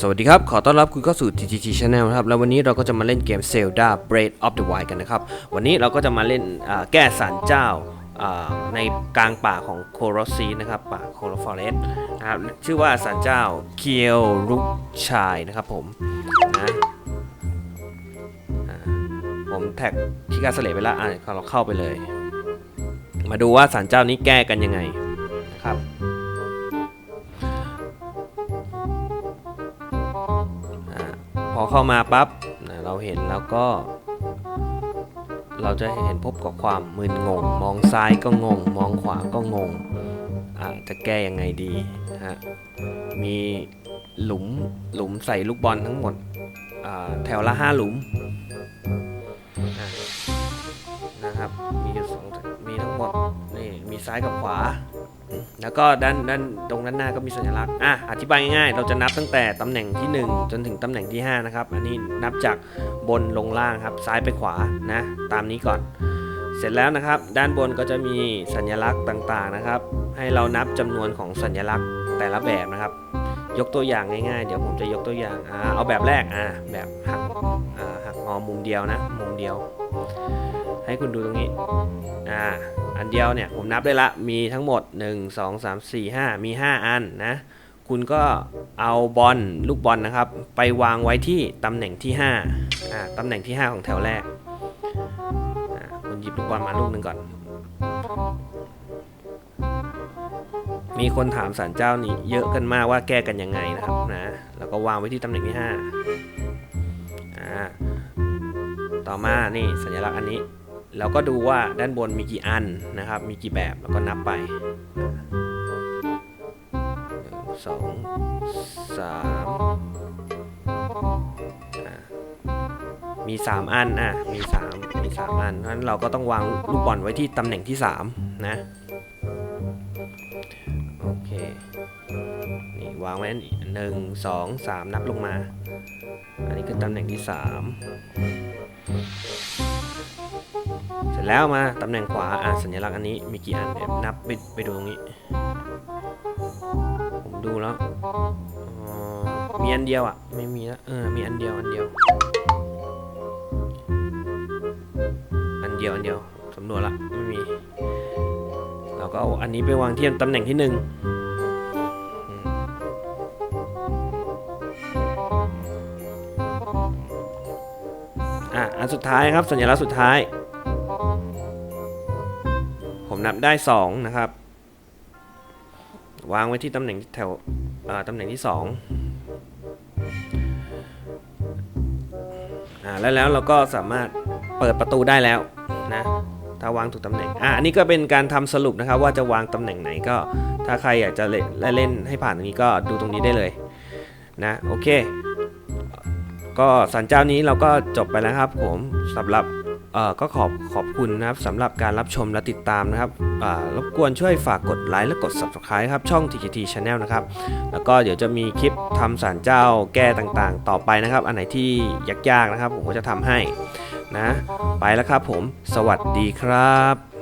สวัสดีครับ ขอต้อนรับคุณเข้าสู่ TTT Channel นะครับ แล้ววันนี้เราก็จะมาเล่นเกม Zelda Breath of the Wild กันนะครับ วันนี้เราก็จะมาเล่นแก้สารเจ้าในกลางป่าของโคโรซีนะครับ ป่าโคโรฟอเรสนะครับชื่อว่าสารเจ้าเคียวรุกชายนะครับผมนะผมแท็กที่การเสลไปแล้วอะเราเข้าไปเลย มาดูว่าสารเจ้านี้แก้กันยังไง อเข้ามาปั๊บนะเราเห็นแล้วก็ เราจะเห็นพบกับความมึนงง มองซ้ายก็งง มองขวาก็งงอ่าจะแก้ยังไงดีฮะมีหลุมหลุมใส่ลูกบอลทั้งหมดแถวละห้าหลุมนะครับมีสองมีทั้งหมดนี่มีซ้ายกับขวา แล้วก็ด้านด้านตรงด้านหน้าก็มีสัญลักษณ์อะอธิบายง่ายๆ เราจะนับตั้งแต่ตำแหน่งที่ 1 จนถึงตำแหน่งที่ 5 นะครับ อันนี้นับจากบนลงล่างครับ ซ้ายไปขวานะ ตามนี้ก่อน เสร็จแล้วนะครับ ด้านบนก็จะมีสัญลักษณ์ต่างๆนะครับ ให้เรานับจำนวนของสัญลักษณ์แต่ละแบบนะครับ ยกตัวอย่างง่ายๆ เดี๋ยวผมจะยกตัวอย่างอ่าเอาแบบแรกอ่าแบบหักอ่าหักงอมุมเดียวนะ มุมเดียว ให้คุณดูตรงนี้อ่า อันเดียวเนี่ยผมนับได้ละมีทั้งหมด 1 2 3 4 5 มี 5 อันนะคุณก็เอาบอลลูกบอลนะครับ ไปวางไว้ที่ตำแหน่งที่5อ่าตำแหน่งที่ 5 ของแถวแรกคุณหยิบลูกบอลมาลูกหนึ่งก่อน มีคนถามสารเจ้านี้เยอะกันมากว่าแก้กันยังไงนะครับนะแล้วก็วางไว้ที่ตำแหน่งที่5อ่าต่อมานี่สัญลักษณ์อันนี้ แล้วก็ดูว่าด้านบนมีกี่อันนะครับ มีกี่แบบแล้วก็นับไปหนึ่งสองสามมีสามอัน อะ มีสามมีสามอัน เพราะฉะนั้นเราก็ต้องวางลูกบอลไว้ที่ตำแหน่งที่สามนะ โอเค นี่วางไว้หนึ่งสองสามนับลงมา อันนี้คือตำแหน่งที่สาม เสร็จแล้วมาตำแหน่งขวาอะสัญลักษณ์อันนี้มีกี่อันเดี๋ยวนับไปไปดูตรงนี้ ผมดูแล้วมีอันเดียวอะ ไม่มีแล้วเออมีอันเดียวอันเดียว อันเดียวอันเดียวสำรวจละไม่มีเราก็เอาอันนี้ไปวางที่ตำแหน่งที่หนึ่งอะอันสุดท้ายครับสัญลักษณ์สุดท้าย ผมนับได้ 2 นะครับ วางไว้ที่ตำแหน่งแถวตำแหน่งที่ 2 อ่าแล้วแล้วเราก็สามารถเปิดประตูได้แล้วนะถ้าวางถูกตำแหน่ง อ่าอันนี้ก็เป็นการทำสรุปนะครับ ว่าจะวางตำแหน่งไหนก็ ถ้าใครอยากจะเล่นเล่นให้ผ่านตรงนี้ก็ดูตรงนี้ได้เลยนะโอเค ก็สันเจ้านี้เราก็จบไปแล้วครับผมสำหรับ ก็ขอบขอบคุณนะครับสำหรับการรับชมและติดตามนะครับรบกวนช่วยฝากกดไลค์และกด Subscribe ครับช่อง TGT Channel นะครับ แล้วก็เดี๋ยวจะมีคลิปทำสารเจ้าแก้ต่างๆ ต่อไปนะครับ อันไหนที่ยากๆนะครับ ผมก็จะทำให้นะ ไปแล้วครับผม สวัสดีครับ